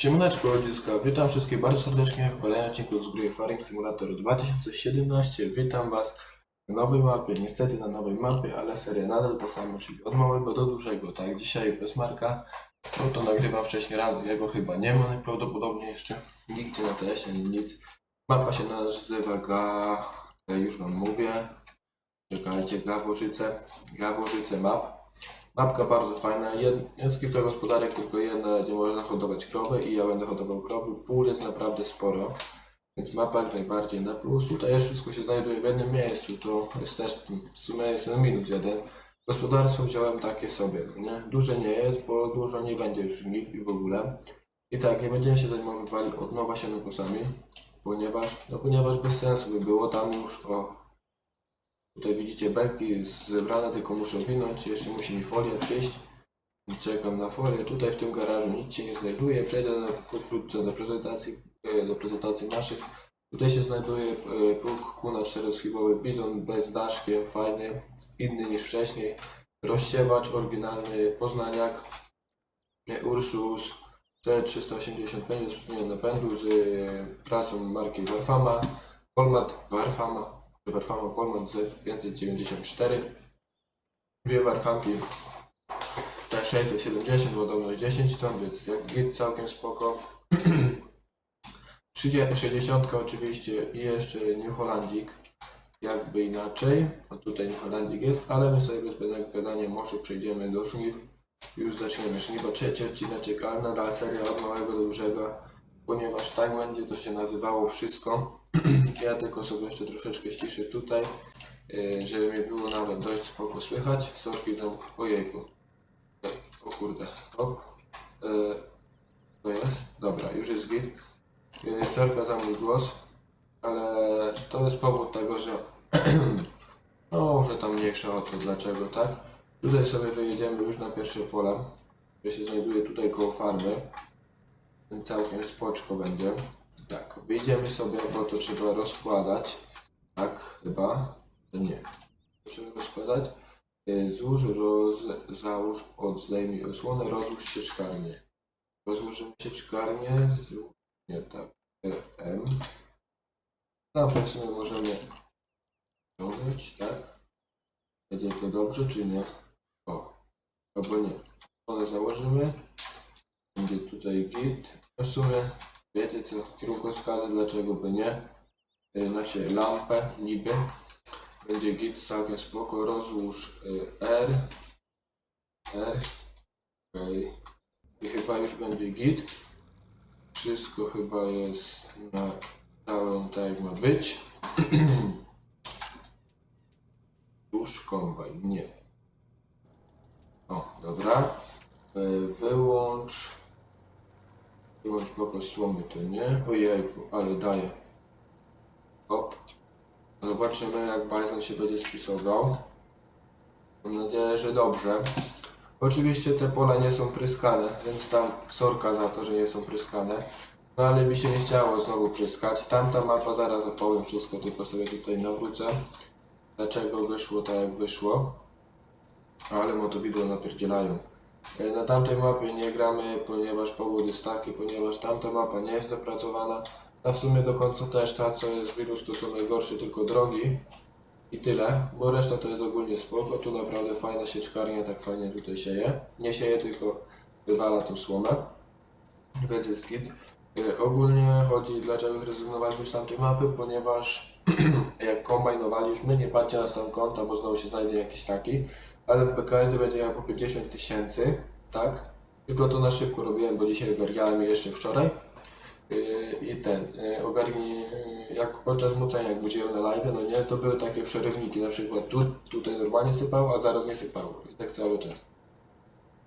Siemaneczko ludziska, witam wszystkich bardzo serdecznie w kolejnym odcinku z gry Farming Simulator 2017. Witam Was na nowej mapie, niestety na nowej mapie, ale seria nadal ta sama, czyli od małego do dużego, tak? Dzisiaj bez Marka, no to nagrywam wcześniej rano, jego chyba nie ma najprawdopodobniej jeszcze, nigdzie na TS ani nic. Mapa się nazywa Ga... już Wam mówię, czekajcie, Gaworzyce, Gaworzyce Map. Mapka bardzo fajna, Jed, jest kilka gospodarek, tylko jedna, gdzie można hodować krowy i ja będę hodował krowy. Pól jest naprawdę sporo, więc mapa jak najbardziej na plus. Tutaj już wszystko się znajduje w jednym miejscu, to jest też w sumie jest na minus jeden. Gospodarstwo wziąłem takie sobie, nie? Duże nie jest, bo dużo nie będzie już żniw i w ogóle. I tak, nie będziemy się zajmowali od nowa sianokosami, ponieważ, no ponieważ bez sensu by było tam już o Tutaj widzicie belki zebrane, tylko muszę winąć. Jeszcze musi mi folia przyjść. Czekam na folię. Tutaj w tym garażu nic się nie znajduje. Przejdę na, pokrótce do prezentacji, e, do prezentacji naszych. Tutaj się znajduje e, próg kuna czteroschibowy Bizon bez daszkiem, fajny, inny niż wcześniej. Rozsiewacz oryginalny Poznaniak, e, Ursus C385 z uszczelnieniem napędu z prasą marki Warfama. Kolmat Warfama Warfama Polman Z594. Dwie warfamki T670, ładowność 10 ton, więc jak git całkiem spoko. 30 60 oczywiście i jeszcze New Hollandzik, jakby inaczej. A tutaj New Hollandzik jest, ale my sobie bez zbędnego gadania może przejdziemy do żniw. Już zaczniemy żniwa, trzeci odcineczek, ale nadal seria od małego do dużego, ponieważ tak będzie to się nazywało wszystko. Ja tylko sobie jeszcze troszeczkę ściszę tutaj, yy, żeby mnie było nawet dość spoko słychać. Sorki tam, ojejku. O kurde, hop. Yy, To jest? Dobra, już jest git. Sorka za mój głos, ale to jest powód tego, że no, że tam mniejsza o to, dlaczego, tak? Tutaj sobie wyjedziemy już na pierwsze pola, które się znajduje tutaj koło farmy. Całkiem spoczko będzie. Tak, wyjdziemy sobie, bo to trzeba rozkładać. Tak, chyba. Nie. Trzeba rozkładać. Y, Złóż, roz, załóż, od, zdejmij osłonę, rozłóż sieczkarnię. Rozłożymy sieczkarnię, z, nie tak, E, M. Tam w sumie możemy ciągnąć, tak? Będzie to dobrze, czy nie? O, albo nie. One założymy. Będzie tutaj git. No W sumie Wiecie co, kierunkowskazy, dlaczego by nie? Znaczy lampę, niby. Będzie git całkiem spoko. Rozłóż y, R. R. Okej. I chyba już będzie git. Wszystko chyba jest na całym tak jak ma być. Już kombajn, nie. O, dobra. Y, Wyłącz. Wyłącz blok słomy, to nie. Ojejku, ale daje. Hop. Zobaczymy jak Bison się będzie spisował. Mam nadzieję, że dobrze. Oczywiście te pola nie są pryskane, więc tam sorka za to, że nie są pryskane. No ale mi się nie chciało znowu pryskać. Tamta mapa, zaraz opowiem wszystko, tylko sobie tutaj nawrócę. Dlaczego wyszło tak jak wyszło. Ale motowidło napierdzielają. E, Na tamtej mapie nie gramy, ponieważ powód jest taki, ponieważ tamta mapa nie jest dopracowana. A w sumie do końca też ta, co jest wirus, to są najgorsze, tylko drogi. I tyle, bo reszta to jest ogólnie spoko. Tu naprawdę fajna sieczkarnia, tak fajnie tutaj sieje. Nie sieje, tylko wywala tą słomę. Więc jest git. E, Ogólnie chodzi, dlaczego zrezygnowaliśmy z tamtej mapy, ponieważ jak kombajnowaliśmy, nie patrzcie na sam konta, bo znowu się znajdzie jakiś taki, ale każdy będzie miał po 50 tysięcy, tak? Tylko to na szybko robiłem, bo dzisiaj ogarniałem je jeszcze wczoraj. Yy, I ten, yy, yy, jak podczas mucenia, jak budziłem na live, no nie, to były takie przerywniki, na przykład tu, tutaj normalnie sypało, a zaraz nie sypało. I tak cały czas.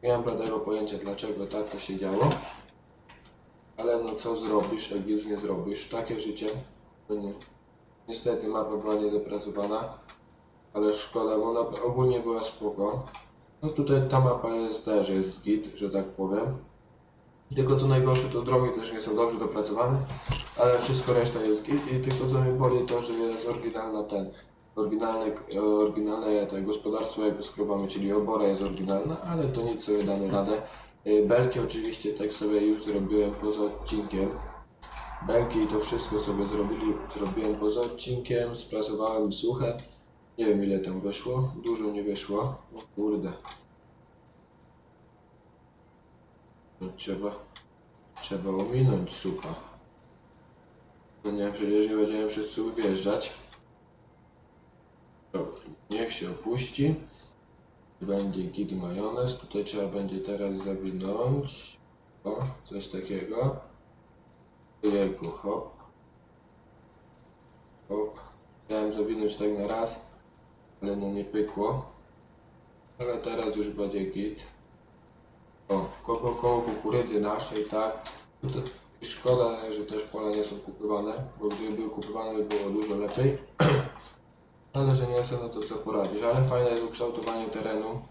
Nie mam bladego pojęcia, dlaczego tak to się działo. Ale no co zrobisz, jak już nie zrobisz, takie życie. No nie. Niestety mapa była niedopracowana. Ale szkoda, bo ona ogólnie była spoko. No tutaj ta mapa jest też jest git, że tak powiem. Tylko co najgorsze, to drogi też nie są dobrze dopracowane, ale wszystko reszta jest git i tylko co mnie boli to, że jest oryginalna ten, oryginalne, oryginalne te gospodarstwo jakby z krowami, czyli obora jest oryginalna, ale to nic sobie damy radę. Y, Belki oczywiście tak sobie już zrobiłem poza odcinkiem. Belki i to wszystko sobie zrobili, zrobiłem poza odcinkiem, sprasowałem suche. Nie wiem ile tam wyszło, dużo nie wyszło. O kurde. No, trzeba, trzeba ominąć sucha. No nie, przecież nie będziemy wszyscy wjeżdżać. Dobra, niech się opuści. Będzie git majonez. Tutaj trzeba będzie teraz zawinąć. O, coś takiego. Jejku, hop. Hop. Chciałem zawinąć tak na raz, ale nie pykło. Ale teraz już będzie git. O, koło, koło kukurydzy naszej, tak. Szkoda, że też pola nie są kupowane, bo gdyby były kupowane, by było dużo lepiej. Ale że nie są, no to co poradzisz. Ale fajne jest ukształtowanie terenu.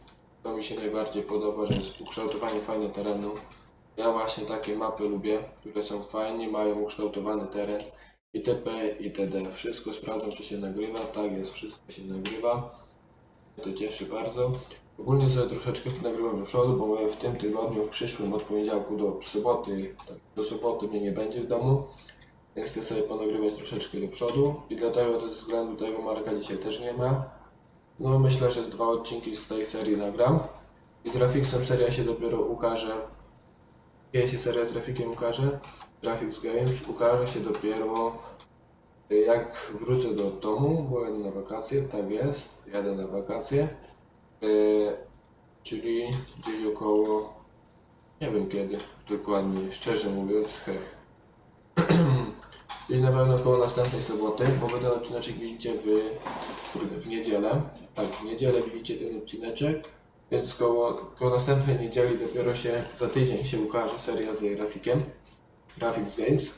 To mi się najbardziej podoba, że jest ukształtowanie fajne terenu. Ja właśnie takie mapy lubię, które są fajnie, mają ukształtowany teren. Itp. itd. Wszystko sprawdzam, czy się nagrywa. Tak jest, wszystko się nagrywa. To cieszy bardzo. Ogólnie sobie troszeczkę nagrywam do przodu, bo w tym tygodniu, w przyszłym, od poniedziałku do soboty, tak, do soboty mnie nie będzie w domu. Więc chcę sobie ponagrywać troszeczkę do przodu i dlatego ze względu tego Marka dzisiaj też nie ma. No myślę, że dwa odcinki z tej serii nagram. I z Grafixem seria się dopiero ukaże. Kiedy się seria z grafikiem ukaże? Graphics Games ukaże się dopiero y, jak wrócę do domu, bo jadę na wakacje, tak jest, jadę na wakacje. Y, czyli gdzieś około, nie wiem kiedy dokładnie, szczerze mówiąc, hech. Gdzieś na pewno koło następnej soboty, bo wy ten odcineczek widzicie w, w niedzielę. Tak, w niedzielę widzicie ten odcineczek, więc koło, koło następnej niedzieli dopiero się, za tydzień się ukaże seria z grafikiem. Graphics Games.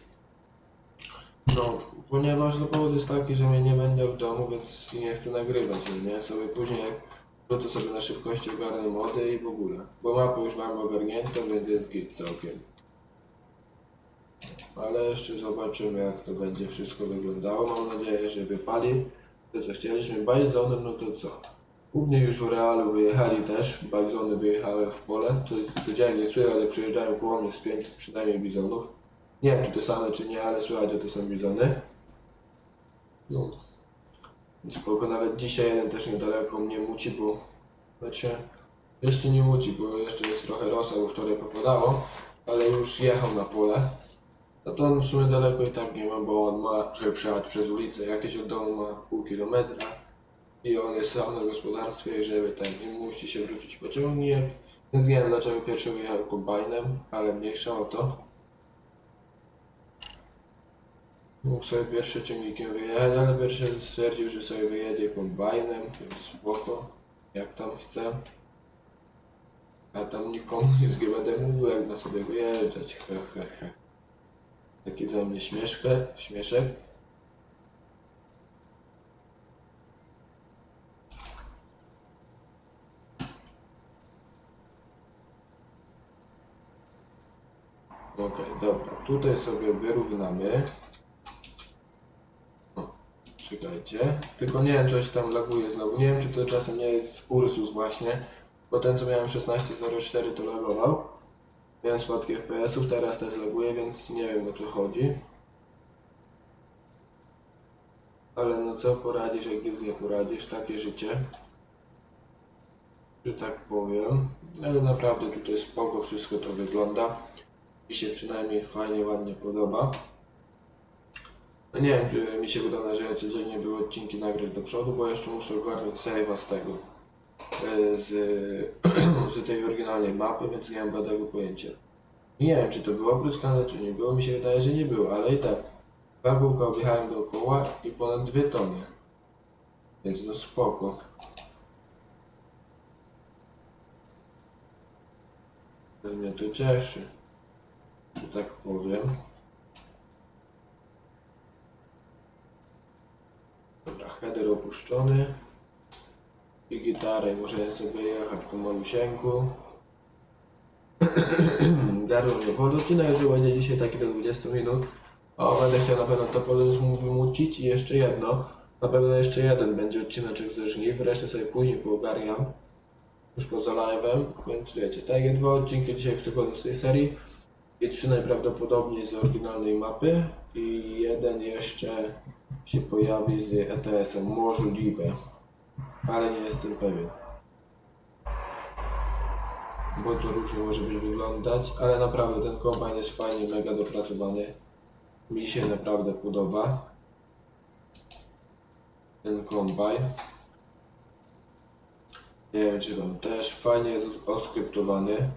No, ponieważ no powód jest taki, że mnie nie będę w domu, więc nie chcę nagrywać, no nie? Sobie później jak wrócę sobie na szybkości ogarnę mody i w ogóle. Bo mapę już mam ogarniętą, więc jest git całkiem. Ale jeszcze zobaczymy jak to będzie wszystko wyglądało. Mam nadzieję, że wypali. To co chcieliśmy bajzonem, no to co? U mnie już w realu wyjechali też, bajzony wyjechały w pole. Co, codziennie słychać, ale przyjeżdżają koło mnie z pięć przynajmniej bizonów. Nie wiem czy to same czy nie, ale słychać, że to są bizony. No. Spoko, nawet dzisiaj jeden też niedaleko mnie muci, bo znaczy jeszcze nie muci, bo jeszcze jest trochę rosa, bo wczoraj popadało, ale już jechał na pole. No to on w sumie daleko i tak nie ma, bo on ma, żeby przejechać przez ulicę, jakieś od domu ma pół kilometra i on jest sam na gospodarstwie i żeby ten nie musi się wrócić pociągnie. Więc nie wiem dlaczego pierwszy wyjechał kombajnem, ale mniejsza o to. Mógł sobie pierwszy ciągnikiem wyjechać, ale pierwszy stwierdził, że sobie wyjedzie kombajnem, więc spoko, jak tam chce. A tam nikomu nie będę mówił, jak na sobie wyjeżdżać, he, he, he. Taki ze mnie śmieszkę, śmieszek. Okej, dobra. Tutaj sobie wyrównamy. Czekajcie. Tylko nie wiem, coś tam laguje znowu. Nie wiem, czy to czasem nie jest Ursus właśnie. Bo ten, co miałem 16.04 to lagował. Miałem spadki FPS-ów, teraz też laguje, więc nie wiem o co chodzi. Ale no co poradzisz, jak nic nie poradzisz, takie życie. Że tak powiem. Ale naprawdę tutaj spoko wszystko to wygląda. Mi się przynajmniej fajnie, ładnie podoba. No nie wiem, czy mi się uda na że codziennie były odcinki nagrać do przodu, bo jeszcze muszę ogarnąć save'a z tego. e, Z, z tej oryginalnej mapy, więc nie mam bladego pojęcia. Nie wiem, czy to było opryskane, czy nie było. Mi się wydaje, że nie było, ale i tak. Dwa kółka objechałem dookoła i ponad dwie tony. Więc no spoko. To mnie to cieszy. Że tak powiem. Dobra, header opuszczony. I gitarę, może sobie jechać po malusieńku. Gardło mnie boli. Odcinek że będzie dzisiaj taki do 20 minut. O, będę chciał na pewno to pole wymucić i jeszcze jedno. Na pewno jeszcze jeden będzie odcineczek ze żniw, resztę sobie później poogarniam. już poza live'em, więc wiecie, tak jak dwa odcinki dzisiaj w tygodniu z tej serii i trzy najprawdopodobniej z oryginalnej mapy i jeden jeszcze się pojawi z ETS-em, możliwe, ale nie jestem pewien. Bo to różnie może być wyglądać, ale naprawdę ten kombajn jest fajnie, mega dopracowany. Mi się naprawdę podoba ten kombajn. Nie wiem czy wam też fajnie jest oskryptowany.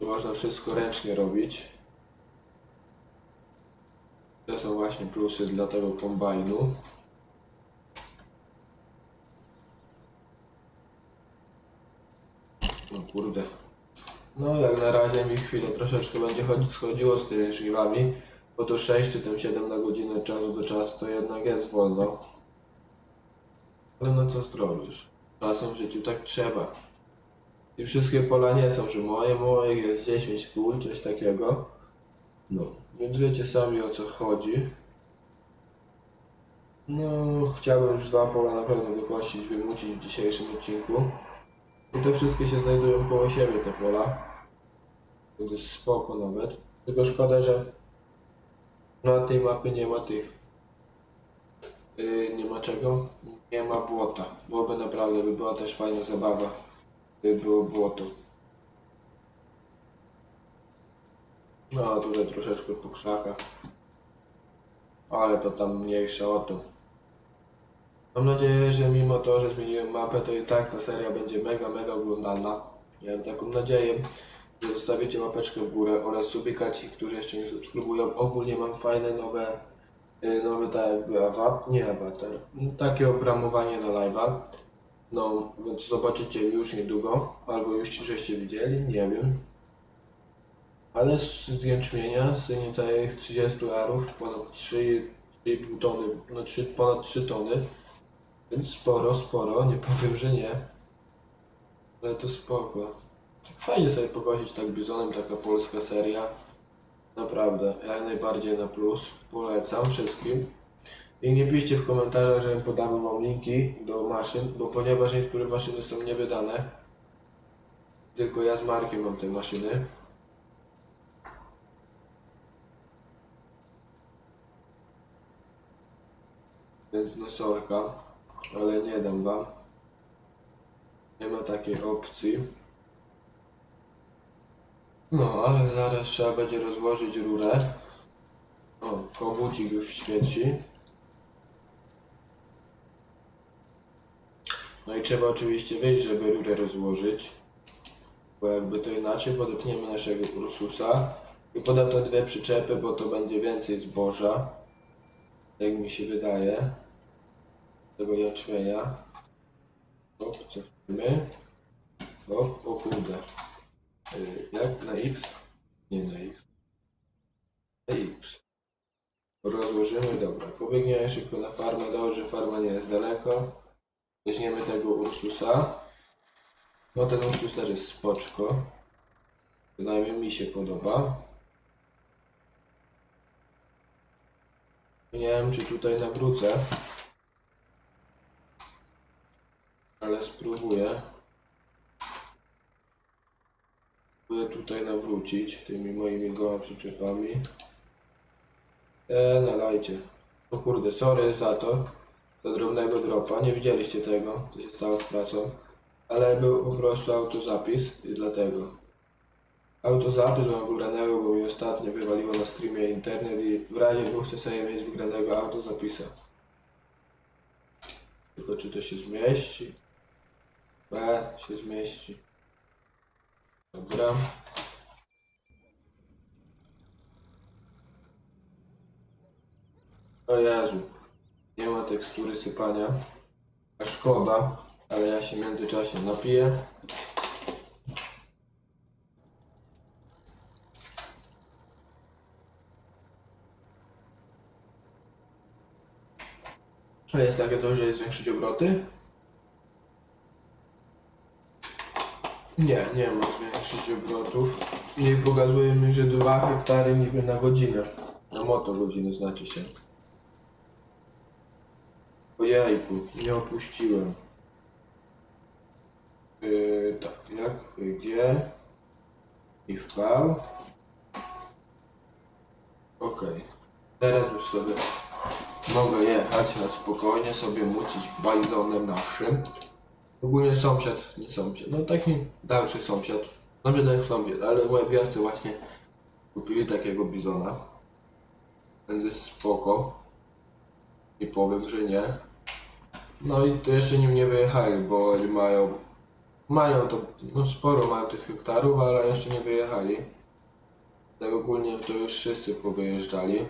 Można wszystko ręcznie robić. To są właśnie plusy dla tego kombajnu. No kurde. No jak na razie mi chwilę troszeczkę będzie chodzić, schodziło z tymi żniwami, bo to 6 czy tam 7 na godzinę od czasu do czasu to jednak jest wolno. Ale no co zrobisz? Czasem w życiu tak trzeba. I wszystkie pola nie są, że moje, moje jest 10 pól, coś takiego. No, więc wiecie sami o co chodzi. No, chciałbym już dwa pola na pewno wykosić, wymucić w dzisiejszym odcinku. I te wszystkie się znajdują koło siebie, te pola. To jest spoko nawet. Tylko szkoda, że na tej mapie nie ma tych. Yy, nie ma czego? Nie ma błota. Byłoby naprawdę, by była też fajna zabawa, gdyby było błoto. No, tutaj troszeczkę po krzakach. Ale to tam mniejsza o to. Mam nadzieję, że mimo to, że zmieniłem mapę, to i tak ta seria będzie mega, mega oglądalna. Mam taką nadzieję, że zostawicie łapeczkę w górę oraz subika ci, którzy jeszcze nie subskrybują. Ogólnie mam fajne nowe, y, nowe tak jakby awatar, nie awatar, no, takie obramowanie na live'a. No, więc zobaczycie już niedługo, albo już żeście widzieli, nie wiem. Ale z z jęczmienia, z niecałych 30 arów, ponad 3, 3,5 tony, no 3, ponad 3 tony. Więc sporo, sporo, nie powiem, że nie. Ale to spoko. Tak fajnie sobie pogosić tak bizonem, taka polska seria. Naprawdę, jak najbardziej na plus. Polecam wszystkim. I nie piszcie w komentarzach, że podam wam linki do maszyn, bo ponieważ niektóre maszyny są niewydane, tylko ja z Markiem mam te maszyny. Więc no sorka, ale nie dam wam. Nie ma takiej opcji. No, ale zaraz trzeba będzie rozłożyć rurę. O, kogucik już świeci. No i trzeba oczywiście wyjść, żeby rurę rozłożyć. Bo jakby to inaczej, podepniemy naszego Ursusa. I podam te dwie przyczepy, bo to będzie więcej zboża. Tak mi się wydaje. Tego jęczmienia. Hop, cofniemy. O kurde. Y, Jak na X? Nie na X. Na X. Rozłożymy, dobra. Pobiegniemy szybko na farmę. Dobrze, farma nie jest daleko. Weźmiemy tego Ursusa. No ten Ursus też jest spoczko. Przynajmniej mi się podoba. Nie wiem, czy tutaj nawrócę. Ale spróbuję. Spróbuję tutaj nawrócić tymi moimi goła przyczepami. E, nalajcie. O kurde, sorry za to. Za drobnego dropa. Nie widzieliście tego, co się stało z pracą. Ale był po prostu autozapis i dlatego. Autozapis mam wygranego, bo mi ostatnio wywaliło na streamie internet i w razie bo chcę sobie mieć wygranego autozapisa. Tylko czy to się zmieści? B się zmieści. Dobra. O Jezu. Nie ma tekstury sypania. Szkoda, ale ja się w międzyczasie napiję. A jest takie to, że jest zwiększyć obroty? Nie, nie ma zwiększyć obrotów. Nie pokazuje mi, że 2 hektary niby na godzinę. Na moto godzinę znaczy się. Ojejku, nie opuściłem. Yy, tak, jak G i V. Okej. Teraz już sobie mogę jechać na spokojnie, sobie mucić balizonem naszym. Ogólnie sąsiad, nie sąsiad, no taki dalszy sąsiad. No nie tak sąsiad, ale moje wiosce właśnie kupili takiego bizona. Będzie spoko. Nie powiem, że nie. No i to jeszcze nim nie wyjechali, bo oni mają mają to, no sporo mają tych hektarów, ale jeszcze nie wyjechali. Tak ogólnie to już wszyscy powyjeżdżali.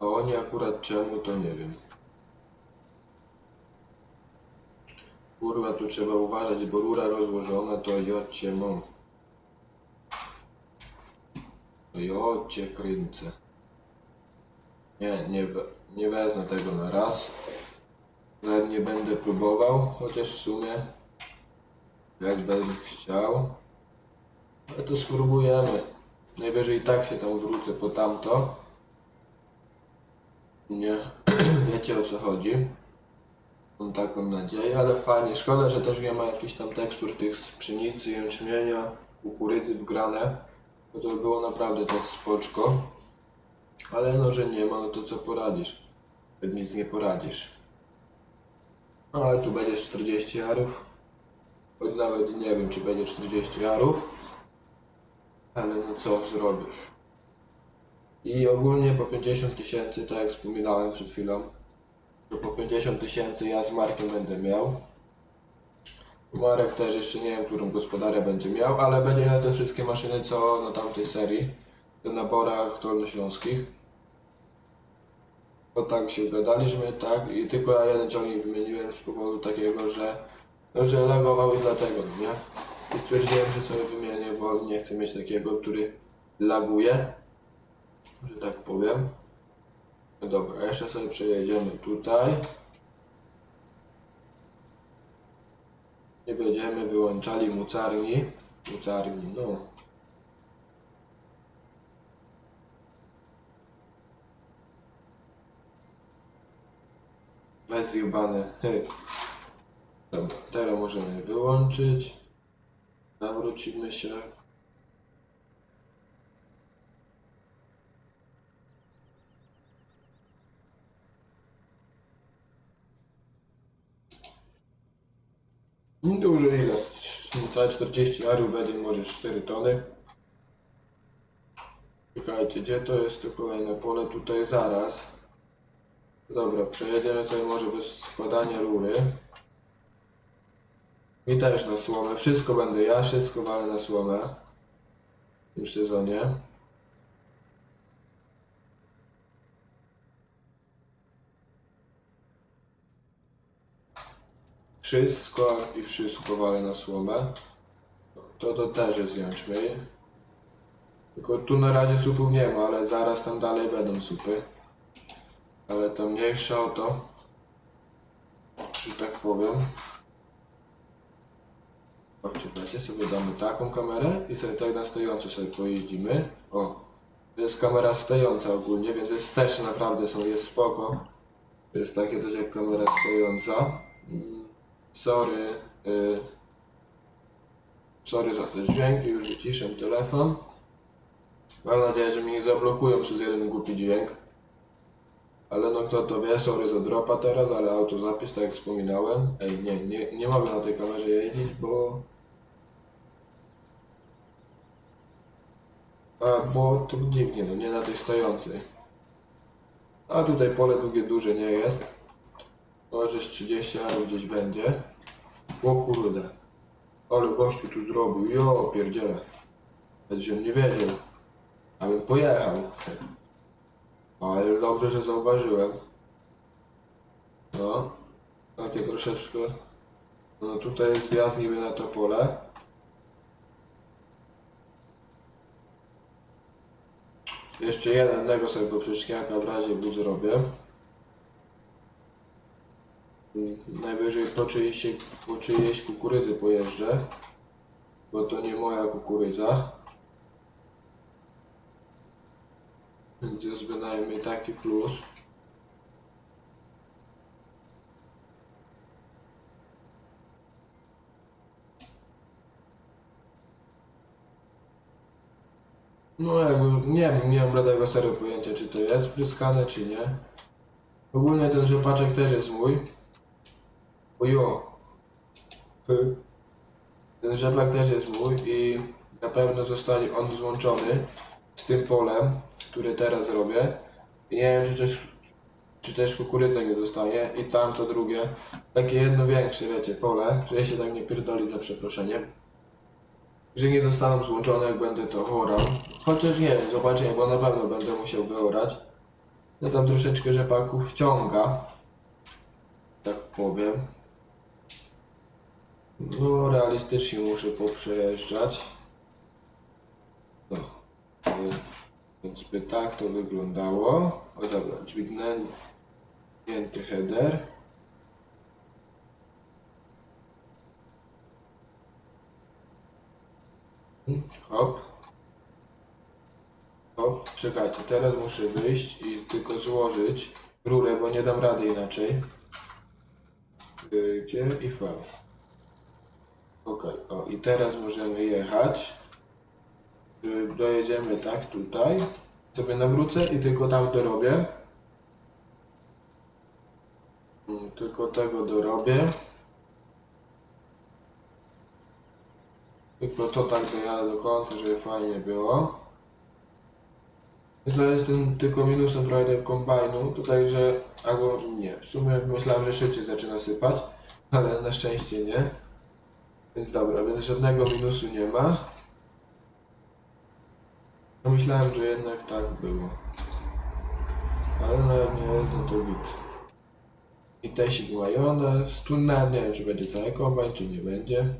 A oni akurat czemu, to nie wiem. Kurwa, tu trzeba uważać, bo rura rozłożona to jocie mam. To jocie kręcę. Nie, nie, nie wezmę tego na raz. Nawet nie będę próbował, chociaż w sumie jak bym chciał. Ale to spróbujemy. Najwyżej tak się tam wrócę po tamto. Nie, wiecie o co chodzi. Mam taką nadzieję, ale fajnie. Szkoda, że też nie ma jakichś tam tekstur tych z pszenicy, jęczmienia, kukurydzy wgrane. Bo to by było naprawdę to spoczko. Ale no, że nie ma, no to co poradzisz? Jak nic nie poradzisz. No ale tu będzie 40 jarów. Choć nawet nie wiem, czy będzie 40 jarów. Ale no co zrobisz? I ogólnie po 50 tysięcy, tak jak wspominałem przed chwilą, po 50 tysięcy ja z Markiem będę miał. Marek też jeszcze nie wiem, którą gospodarę będzie miał, ale będzie miał te wszystkie maszyny, co na tamtej serii, na naborach dolnośląskich. Bo tak się ugadaliśmy, tak, i tylko ja jeden ciągnik wymieniłem z powodu takiego, że, no, że lagował i dlatego, nie? I stwierdziłem, że sobie wymienię, bo nie chcę mieć takiego, który laguje, że tak powiem. No dobra, jeszcze sobie przejedziemy tutaj. Nie będziemy wyłączali mucarni. Mucarni, no. Bez zjebane. Hy. Dobra, teraz możemy wyłączyć. Nawrócimy się. Duży ile? Niecałe 40 arów będzie może 4 tony. Czekajcie, gdzie to jest to kolejne pole? Tutaj zaraz. Dobra, przejedziemy sobie może bez składania rury. I też na słomę. Wszystko będę ja, wszystko walę na słomę. W tym sezonie. Wszystko i wszystko walę na słomę. To to też jest jęczmień. Tylko tu na razie supów nie ma, ale zaraz tam dalej będą supy. Ale to mniejsza o to. Że tak powiem. O, czekajcie, sobie damy taką kamerę i sobie tak na stojąco sobie pojeździmy. O, to jest kamera stojąca ogólnie, więc jest też naprawdę są, jest spoko. Jest takie coś jak kamera stojąca. Sorry. Y... Sorry za te dźwięki, już wyciszę telefon. Mam nadzieję, że mnie nie zablokują przez jeden głupi dźwięk. Ale no kto to wie, sorry za dropa teraz, ale autozapis, tak jak wspominałem. Ej, nie, nie, nie mogę na tej kamerze jeździć, bo... A, bo to dziwnie, no nie na tej stojącej. A tutaj pole długie, duże nie jest. Może z 30 arów gdzieś będzie. O kurde. Ale gościu tu zrobił, jo, pierdziele. Będzie nie wiedział. Abym pojechał. Ale dobrze, że zauważyłem. No. Takie troszeczkę. No tutaj jest niby na to pole. Jeszcze jednego sobie poprzeczniaka w razie w zrobię. Najwyżej po czyjejś, po kukurydzy pojeżdżę, bo to nie moja kukurydza. Więc jest bynajmniej taki plus. No jakby, nie wiem, nie mam bladego serio pojęcia czy to jest pryskane czy nie. Ogólnie ten rzepaczek też jest mój. Hy. Ten rzepak też jest mój i na pewno zostanie on złączony z tym polem, które teraz robię. I nie wiem, czy też, czy też kukurydza nie dostanie i tamto drugie. Takie jedno większe, wiecie, pole, że się tak nie pierdoli za przeproszeniem. Że nie zostaną złączone, jak będę to orał. Chociaż nie wiem, zobaczymy, bo na pewno będę musiał wyorać. No tam troszeczkę rzepaków wciąga. Tak powiem. No, realistycznie muszę poprzejeżdżać. No. Więc by tak to wyglądało. O dobra, dźwignięty header. Hop. Hop, czekajcie, teraz muszę wyjść i tylko złożyć rurę, bo nie dam rady inaczej. Y, G i V. Ok, o i teraz możemy jechać. Y, Dojedziemy tak tutaj. Sobie nawrócę i tylko tam dorobię. Mm, Tylko tego dorobię. Tylko to tak dojadę do końca, żeby fajnie było. I to jest ten tylko minusem trochę tego kombajnu. Tutaj, że albo nie. W sumie myślałem, że szybciej zaczyna sypać, ale na szczęście nie. Więc dobra, więc żadnego minusu nie ma. No myślałem, że jednak tak było. Ale jak nie jest, no to git. I tesik majonez. Tu nawet nie wiem, czy będzie cały kombajn, czy nie będzie.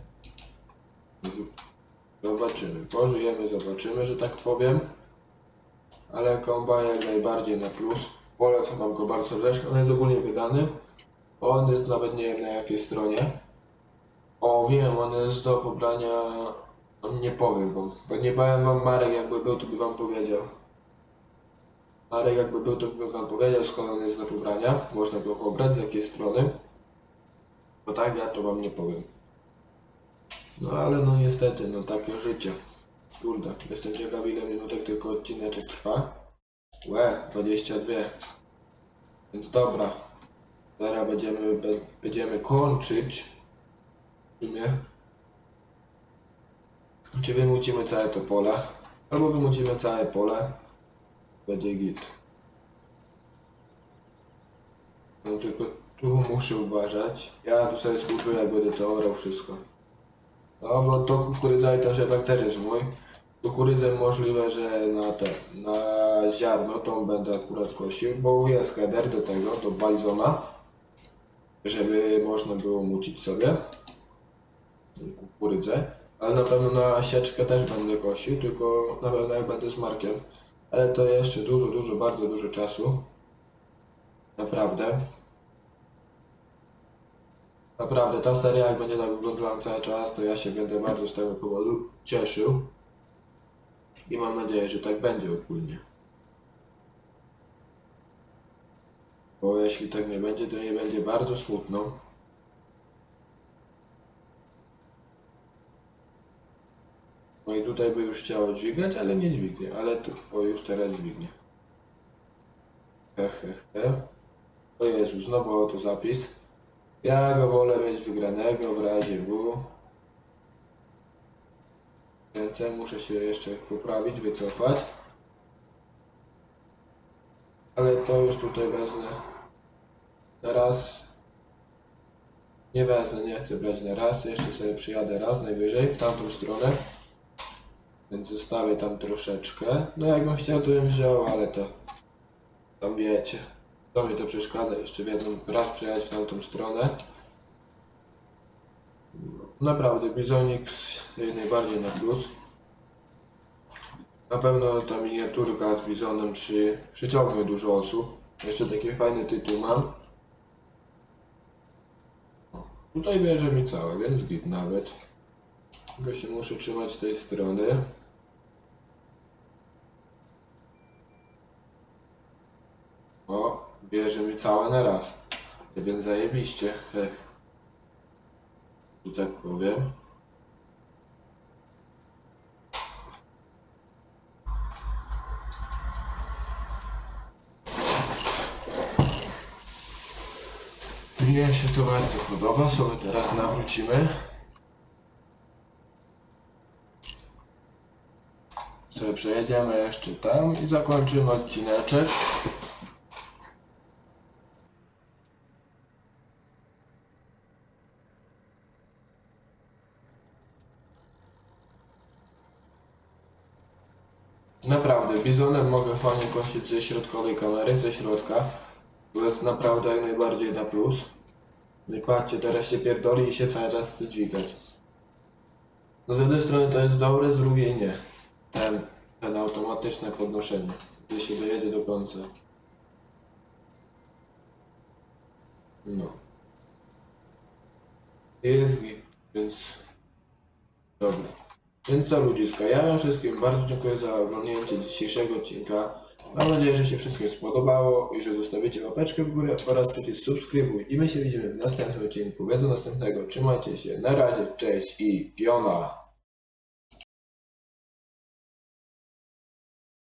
Zobaczymy. Pożyjemy, zobaczymy, że tak powiem. Ale kombajn jak najbardziej na plus. Polecam wam go bardzo serdecznie. On jest ogólnie wydany. On jest nawet nie wiem na jakiej stronie. O, wiem, on jest do pobrania. Nie powiem, bo, nie powiem wam Marek, jakby był, to by wam powiedział. Marek, jakby był, to by wam powiedział, skąd on jest do pobrania. Można go pobrać, z jakiej strony. Bo tak, ja to wam nie powiem. No ale no niestety, no takie życie. Kurde, jestem ciekaw ile minutek tylko odcineczek trwa. Łe, 22. Więc dobra. Zaraz będziemy, be, będziemy kończyć. W sumie. Czy wymucimy całe to pole? Albo wymucimy całe pole. Będzie git. No tylko tu muszę uważać. Ja tu sobie jak będę to orał wszystko. No bo to kukurydza i ten rzepak też jest mój. Kukurydzę możliwe, że na te, na ziarno tą będę akurat kosił, bo jest header do tego, do bajzona, żeby można było mucić sobie kukurydzę. Ale na pewno na sieczkę też będę kosił, tylko na pewno jak będę z Markiem. Ale to jeszcze dużo, dużo, bardzo dużo czasu. Naprawdę. Naprawdę, ta seria jak będzie tak wyglądała cały czas, to ja się będę bardzo z tego powodu cieszył. I mam nadzieję, że tak będzie ogólnie. Bo jeśli tak nie będzie, to nie będzie bardzo smutno. No i tutaj by już chciało dźwigać, ale nie dźwignie. Ale tu, o już teraz dźwignie. He, he, he. O Jezu, znowu autozapis. Ja go wolę mieć wygranego w razie W. Ręce muszę się jeszcze poprawić, wycofać. Ale to już tutaj wezmę na raz. Nie wezmę, nie chcę brać na raz. Jeszcze sobie przyjadę raz najwyżej w tamtą stronę. Więc zostawię tam troszeczkę. No jakbym chciał, to bym wziął, ale to tam wiecie. To mi to przeszkadza jeszcze w jedną raz przejechać w tamtą stronę. Naprawdę, Bizonix najbardziej na plus. Na pewno ta miniaturka z Bizonem przy, przyciągnie dużo osób. Jeszcze taki fajny tytuł mam. Tutaj bierze mi całe, więc git nawet. Tylko się muszę trzymać tej strony. O, bierze mi całe na raz. Więc zajebiście. Hej. Tu tak powiem. Mnie się to bardzo podoba, sobie teraz nawrócimy. Przejedziemy jeszcze tam i zakończymy odcineczek. Naprawdę, bizonem mogę fajnie kosić ze środkowej kamery, ze środka. To jest naprawdę jak najbardziej na plus. I patrzcie, teraz się pierdoli i się cały czas chce dźwigać. No z jednej strony to jest dobre, z drugiej nie. Ten, ten automatyczne podnoszenie, gdy się dojedzie do końca. No. Jest git, więc... Dobra. Więc co ludziska, ja wam wszystkim bardzo dziękuję za oglądnięcie dzisiejszego odcinka. Mam nadzieję, że się wszystkim spodobało i że zostawicie łapeczkę w górę oraz przycisk subskrybuj. I my się widzimy w następnym odcinku. Bez następnego. Trzymajcie się. Na razie. Cześć i piona.